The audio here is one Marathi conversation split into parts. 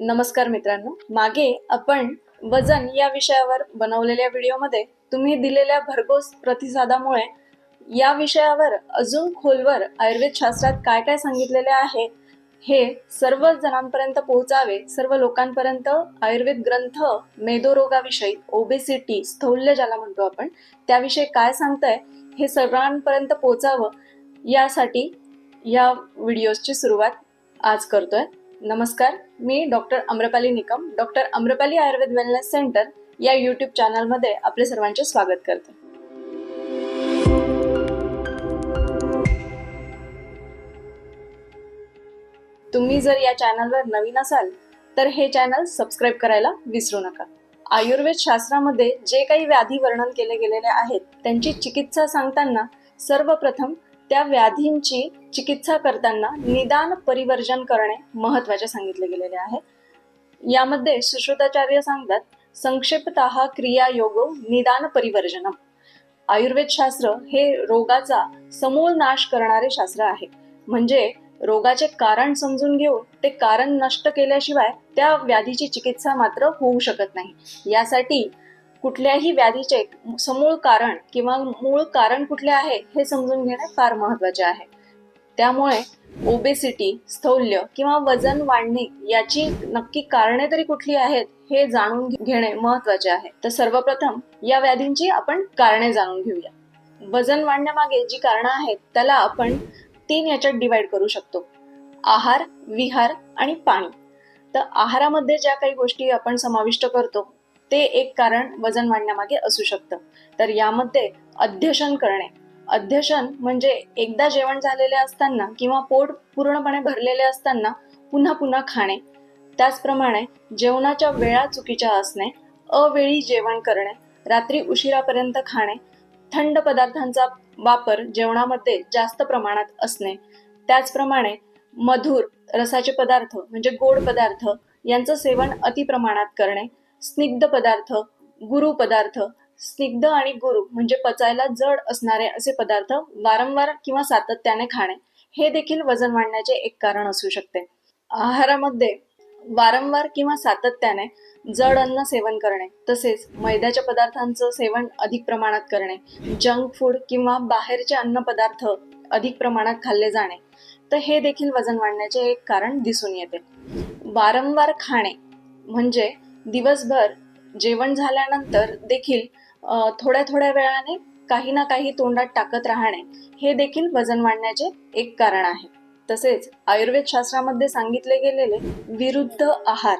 नमस्कार मित्रांनो. मागे आपण वजन या विषयावर बनवलेल्या व्हिडिओमध्ये तुम्ही दिलेल्या भरघोस प्रतिसादामुळे या विषयावर अजून खोलवर आयुर्वेद शास्त्रात काय काय सांगितलेले आहे हे सर्व जणांपर्यंत पोहोचावे सर्व लोकांपर्यंत आयुर्वेद ग्रंथ मेदोरोगाविषयी ओबेसिटी स्थौल्य ज्याला म्हणतो आपण त्याविषयी काय सांगताय हे सर्वांपर्यंत पोहोचावं यासाठी या व्हिडिओची सुरुवात आज करतोय. नमस्कार मी doctor Amrapali Nikam doctor Amrapali Ayurveda wellness centre या यूट्यूब चॅनलमध्ये आपले सर्वांचे स्वागत करते. तुम्ही जर या चॅनलवर नवीन असाल तर हे चॅनल सबस्क्राईब करायला विसरू नका. आयुर्वेद शास्त्रामध्ये जे काही व्याधी वर्णन केले गेलेले आहेत त्यांची चिकित्सा सांगताना सर्वप्रथम त्या व्याधींची चिकित्सा करताना निदान परिवर्जन करणे महत्त्वाचे सांगितले गेलेले आहे. यामध्ये सुश्रुताचार्य सांगतात संक्षिप्त क्रिया योगो निदान परिवर्जनम. आयुर्वेद शास्त्र हे रोगाचा समूळ नाश करणारे शास्त्र आहे. म्हणजे रोगाचे कारण समजून घेऊन ते कारण नष्ट केल्याशिवाय त्या व्याधीची चिकित्सा मात्र होऊ शकत नाही. यासाठी कुठल्याही व्याधीचे समूळ कारण किंवा मूळ कारण कुठले आहे हे समजून घेणे फार महत्त्वाचे आहे. त्यामुळे ओबेसिटी स्थौल्य किंवा वजन वाढणे याची नक्की कारणे तरी कुठली आहेत हे जाणून घेणे महत्त्वाचे आहे. तर सर्वप्रथम या व्याधींची आपण कारणे जाणून घेऊया. वजन वाढण्यामागे जी कारणं आहेत त्याला आपण तीन याच्यात डिवाइड करू शकतो. आहार विहार आणि पाणी. तर आहारामध्ये ज्या काही गोष्टी आपण समाविष्ट करतो ते एक कारण वजन वाढण्यामागे असू शकतं. तर यामध्ये अध्यशन करणे अध्यशन म्हणजे एकदा जेवण झालेले असताना किंवा पोट पूर्णपणे भरलेले असताना पुन्हा पुन्हा खाणे. त्याचप्रमाणे जेवणाच्या वेळा चुकीच्या असणे अवेळी जेवण करणे रात्री उशिरापर्यंत खाणे थंड पदार्थांचा वापर जेवणामध्ये जास्त प्रमाणात असणे. त्याचप्रमाणे मधुर रसाचे पदार्थ म्हणजे गोड पदार्थ यांचं सेवन अति प्रमाणात करणे स्निग्ध पदार्थ गुरु पदार्थ स्निग्ध आणि गुरु म्हणजे पचायला जड असणारे असे पदार्थ वारंवार किंवा सातत्याने खाणे हे देखील वजन वाढण्याचे एक कारण असू शकते. आहारामध्ये वारंवार किंवा सातत्याने जड अन्न सेवन करणे तसेच मैद्याच्या पदार्थांचं सेवन अधिक प्रमाणात करणे जंक फूड किंवा बाहेरचे अन्न पदार्थ अधिक प्रमाणात खाल्ले जाणे तर हे देखील वजन वाढण्याचे एक कारण दिसून येते. वारंवार खाणे म्हणजे दिवसभर जेवण झाल्यानंतर देखील थोड्या थोड्या वेळाने काही ना काही तोंडात टाकत राहणे हे देखील वजन वाढण्याचे एक कारण आहे. तसेच आयुर्वेद शास्त्रामध्ये सांगितले गेलेले विरुद्ध आहार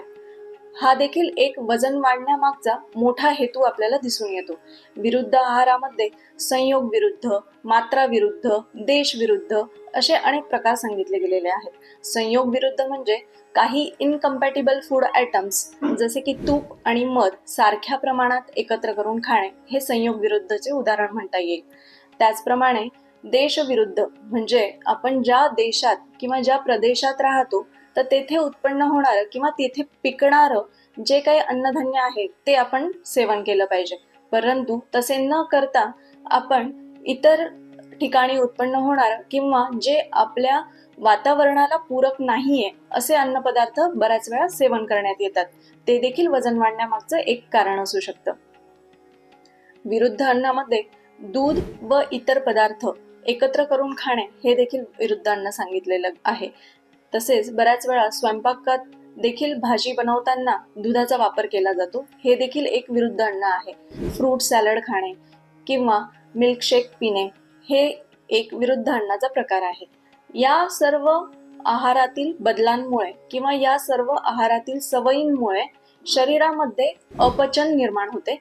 हा देखील एक वजन वाढण्यामागचा मोठा हेतू आपल्याला दिसून येतो. विरुद्ध आहारामध्ये संयोग विरुद्ध मात्रा विरुद्ध देश विरुद्ध असे अनेक प्रकार सांगितले गेलेले आहेत. संयोग विरुद्ध म्हणजे काही इनकम्पॅटेबल फूड आयटम्स जसे की तूप आणि मध सारख्या प्रमाणात एकत्र करून खाणे हे संयोग विरुद्धचे उदाहरण म्हणता येईल. त्याचप्रमाणे देश विरुद्ध म्हणजे आपण ज्या देशात किंवा ज्या प्रदेशात राहतो तर तेथे उत्पन्न होणार किंवा तेथे पिकणारं जे काही अन्नधान्य आहे ते आपण सेवन केलं पाहिजे. परंतु तसे न करता आपण इतर ठिकाणी उत्पन्न होणार किंवा जे आपल्या वातावरणाला पूरक नाहीये असे अन्नपदार्थ बऱ्याच वेळा सेवन करण्यात येतात. ते देखील वजन वाढण्यामागचं एक कारण असू शकतं. विरुद्ध अन्नामध्ये दूध व इतर पदार्थ एकत्र करून खाणे हे देखील विरुद्ध अन्न सांगितलेलं आहे. तसेच बऱ्याच वेळा स्वयंपाकात देखील भाजी बनवताना दुधाचा वापर केला जातो. हे देखील एक विरुद्ध अन्न आहे. फ्रूट सॅलड खाणे किंवा मिल्कशेक पिणे हे एक विरुद्ध अन्नाचा प्रकार आहे. या सर्व आहारातील बदलांमुळे किंवा या सर्व आहारातील सवयींमुळे शरीरामध्ये अपचन निर्माण होते.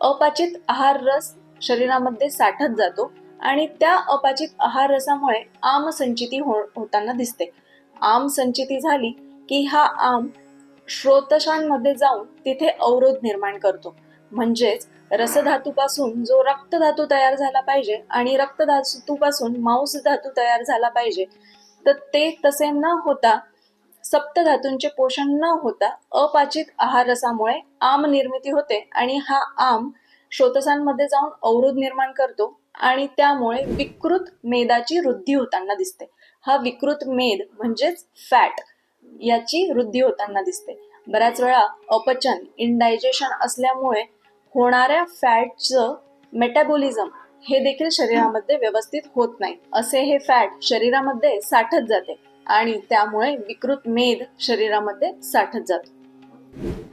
अपाचित आहार रस शरीरामध्ये साठत जातो आणि त्या अपाचित आहार रसामुळे आम संचिती हो होताना दिसते. आम संचिती झाली की हा आम श्रोतशांमध्ये जाऊन तिथे अवरोध निर्माण करतो. म्हणजेच रसधातूपासून जो रक्तधातू तयार झाला पाहिजे आणि रक्तधातूपासून मांस धातू तयार झाला पाहिजे तर ते तसे न होता सप्तधातूंचे पोषण न होता अपाचित आहार रसामुळे आम निर्मिती होते आणि हा आम श्रोतसांमध्ये जाऊन अवरोध निर्माण करतो आणि त्यामुळे विकृत मेदाची वृद्धी होताना दिसते. हा विकृत मेद म्हणजेच फॅट याची वृद्धी होताना दिसते. बऱ्याच वेळा अपचन इनडायजेशन असल्यामुळे होणाऱ्या फॅटचं मेटाबॉलिझम हे देखील शरीरामध्ये व्यवस्थित होत नाही. असे हे फॅट शरीरामध्ये साठत जाते आणि त्यामुळे विकृत मेद शरीरामध्ये साठत जातो.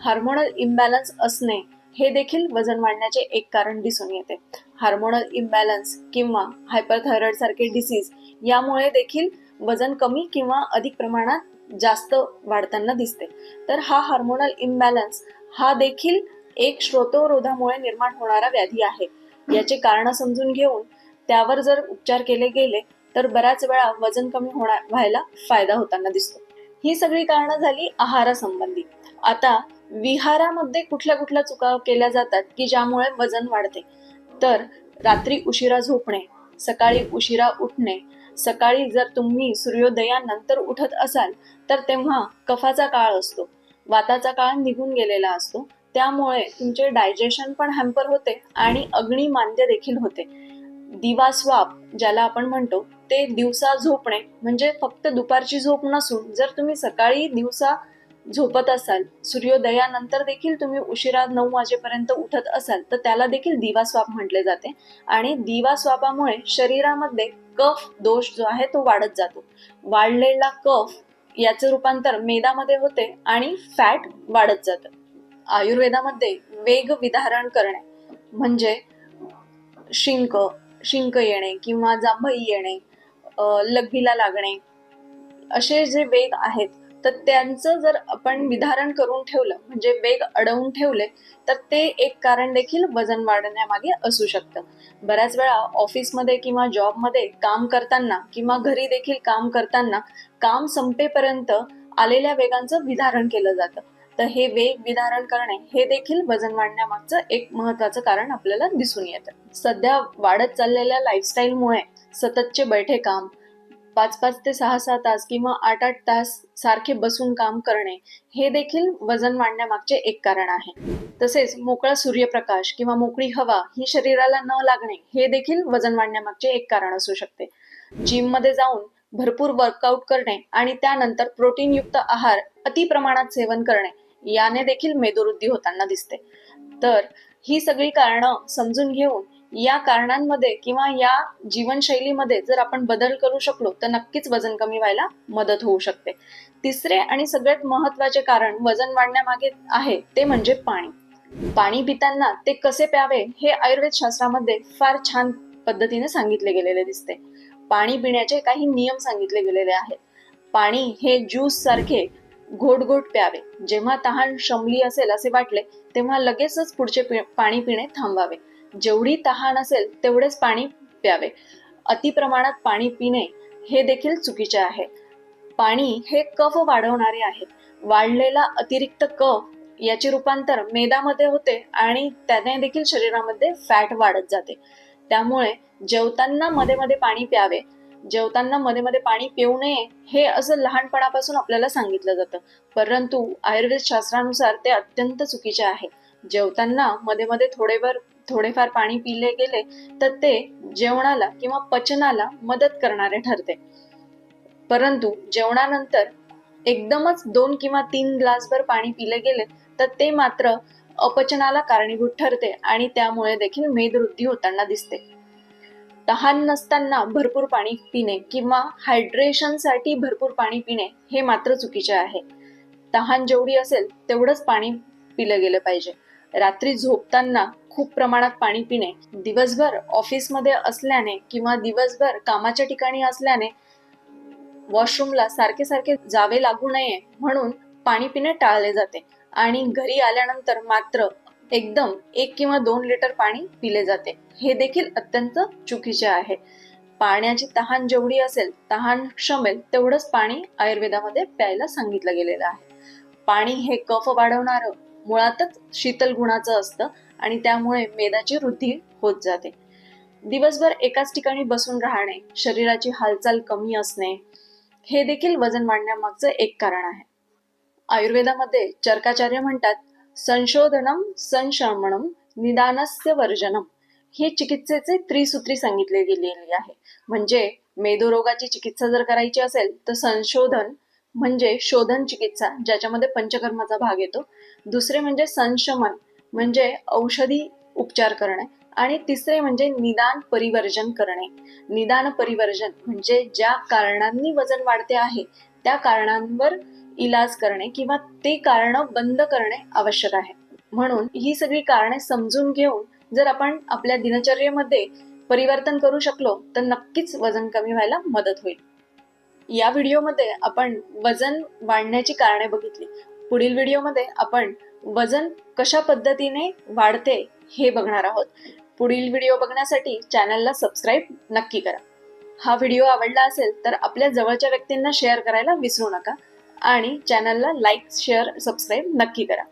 हार्मोनल इम्बॅलन्स असणे हे देखील वजन वाढण्याचे एक कारण दिसून येते. हार्मोनल इम्बॅलन्स किंवा हायपरथायरॉइड सारखे डिसीज यामुळे देखील वजन कमी किंवा अधिक प्रमाणात जास्त वाढताना दिसते. तर हा हार्मोनल इम्बॅलन्स हा देखील एक श्रोतोरोधामुळे निर्माण होणारा व्याधी आहे. याचे कारण समजून घेऊन त्यावर जर उपचार केले गेले तर बऱ्याच वेळा वजन कमी होणार व्हायला फायदा होताना दिसतो. ही सगळी कारणं झाली आहारासंबंधी. आता विहारामध्ये कुठल्या कुठल्या चुका केल्या जातात की ज्यामुळे वजन वाढते? तर रात्री उशिरा झोपणे सकाळी उशिरा उठणे. सकाळी जर तुम्ही सूर्योदयानंतर उठत असाल तर तेव्हा कफाचा काळ असतो. वाताचा काळ निघून गेलेला असतो. त्यामुळे तुमचे डायजेशन पण हॅम्पर होते आणि अग्निमांद्य देखील होते. दिवास्वाप ज्याला आपण म्हणतो ते दिवसा झोपणे म्हणजे फक्त दुपारची झोप नसून जर तुम्ही सकाळी दिवसा झोपत असाल सूर्योदयानंतर देखील तुम्ही उशिरा नऊ वाजेपर्यंत उठत असाल तर त्याला देखील दिवास्वाप म्हटले जाते. आणि दिवास्वापामुळे शरीरामध्ये कफ दोष जो आहे तो वाढत जातो. वाढलेला कफ याचे रूपांतर मेदामध्ये होते आणि फॅट वाढत जातं. आयुर्वेदामध्ये वेग विधारण करणे म्हणजे शिंक शिंक येणे किंवा जांभई येणे लघवीला लागणे असे जे वेग आहेत तर त्यांचं जर आपण विधारण करून ठेवलं म्हणजे वेग अडवून ठेवले तर ते एक कारण देखील वजन वाढण्यामागे असू शकतं. बऱ्याच वेळा ऑफिसमध्ये किंवा जॉबमध्ये काम करताना किंवा घरी देखील काम करताना काम संपेपर्यंत आलेल्या वेगांचं विधारण केलं जातं. तर हे वेग विधारण करणे हे देखील वजन वाढण्यामागचं एक महत्वाचं कारण आपल्याला दिसून येतं. सध्या वाढत चाललेल्या लाईफस्टाईलमुळे सततचे बैठे काम पाच पाच ते सहा सहा तास किंवा आठ आठ तास सारखे बसून काम करणे हे देखील वजन वाढण्यामागचे एक कारण आहे. तसेच मोकळा सूर्यप्रकाश किंवा मोकळी हवा ही शरीराला न लागणे हे देखील वजन वाढण्यामागचे एक कारण असू शकते. जिममध्ये जाऊन भरपूर वर्कआउट करणे आणि त्यानंतर प्रोटीनयुक्त आहार अति प्रमाणात सेवन करणे याने देखील मेदोवृद्धी होताना दिसते. तर ही सगळी कारणं समजून घेऊन या कारणांमध्ये किंवा या जीवनशैलीमध्ये जर आपण बदल करू शकलो तर नक्कीच वजन कमी व्हायला मदत होऊ शकते. तिसरे आणि सगळ्यात महत्त्वाचे कारण वजन वाढण्यामागे आहे ते म्हणजे पाणी. पाणी पिताना ते कसे प्यावे हे आयुर्वेद शास्त्रामध्ये फार छान पद्धतीने सांगितले गेलेले दिसते. पाणी पिण्याचे काही नियम सांगितले गेलेले आहेत. पाणी हे ज्यूस सारखे घोट घोट प्यावे. जेव्हा तहान शमली असेल असे वाटले तेव्हा लगेचच पुढचे पाणी पिणे थांबावे. जेवढी तहान असेल तेवढेच पाणी प्यावे. अति प्रमाणात पाणी पिणे हे देखील चुकीचे आहे. पाणी हे कफ वाढवणारे आहे. वाढलेला अतिरिक्त कफ याचे रूपांतर मेदामध्ये होते आणि त्याने देखील शरीरामध्ये फॅट वाढत जाते. त्यामुळे जेवताना मध्ये मध्ये पाणी प्यावे. जेवताना मध्ये मध्ये पाणी पिऊ नये हे असं लहानपणापासून आपल्याला सांगितलं जातं. परंतु आयुर्वेद शास्त्रानुसार ते अत्यंत चुकीचे आहे. जेवताना मध्ये मध्ये थोडेभर थोडेफार पाणी पिले गेले तर ते जेवणाला किंवा पचनाला मदत करणारे ठरते. परंतु जेवणानंतर एकदमच दोन किंवा तीन ग्लासभर पाणी पिले गेले तर ते मात्र अपचनाला कारणीभूत ठरते आणि त्यामुळे देखील मेदवृद्धी होताना दिसते. तहान नसताना भरपूर पाणी पिणे किंवा हायड्रेशनसाठी भरपूर पाणी पिणे हे मात्र चुकीचे आहे. तहान जेवढी असेल तेवढंच पाणी पिलं गेलं पाहिजे. रात्री झोपताना खूप प्रमाणात पाणी पिणे दिवसभर ऑफिसमध्ये असल्याने किंवा दिवसभर कामाच्या ठिकाणी असल्याने वॉशरूमला सारखे सारखे जावे लागू नये म्हणून पाणी पिणे टाळले जाते. आणि घरी आल्यानंतर मात्र एकदम एक किंवा दोन लिटर पाणी पिले जाते. हे देखील अत्यंत चुकीचे आहे. पाण्याची तहान जेवढी असेल तहान क्षमेल तेवढंच पाणी आयुर्वेदामध्ये प्यायला सांगितलं गेलेलं आहे. पाणी हे कफ वाढवणारं मुळातच शीतल गुणाचं असतं आणि त्यामुळे मेदाची वृद्धी होत जाते. दिवसभर एकाच ठिकाणी बसून राहणे शरीराची हालचाल कमी असणे हे देखील वजन वाढण्यामागचं एक कारण आहे. आयुर्वेदामध्ये चर्काचार्य म्हणतात संशोधनम संशमणम निदानस्य वर्जनम. हे चिकित्सेचे त्रिसूत्री सांगितले गेलेली आहे. म्हणजे मेदोरोगाची चिकित्सा जर करायची असेल तर संशोधन म्हणजे शोधन चिकित्सा ज्याच्यामध्ये पंचकर्माचा भाग येतो. दुसरे म्हणजे संशमन म्हणजे औषधी उपचार करणे. आणि तिसरे म्हणजे निदान परिवर्जन करणे. निदान परिवर्जन म्हणजे ज्या कारणांनी वजन वाढते आहे त्या कारणांवर इलाज करणे किंवा ते कारण बंद करणे आवश्यक आहे. म्हणून ही सगळी कारणे समजून घेऊन जर आपण आपल्या दिनचर्येमध्ये परिवर्तन करू शकलो तर नक्कीच वजन कमी व्हायला मदत होईल. या व्हिडिओमध्ये आपण वजन वाढण्याची कारणे बघितली. पुढील व्हिडिओमध्ये आपण वजन कशा पद्धतीने वाढते हे बघणार आहोत. पुढील व्हिडिओ बघण्यासाठी चॅनलला सबस्क्राईब नक्की करा. हा व्हिडिओ आवडला असेल तर आपल्या जवळच्या व्यक्तींना शेअर करायला विसरू नका आणि चॅनलला लाईक शेअर सबस्क्राईब नक्की करा.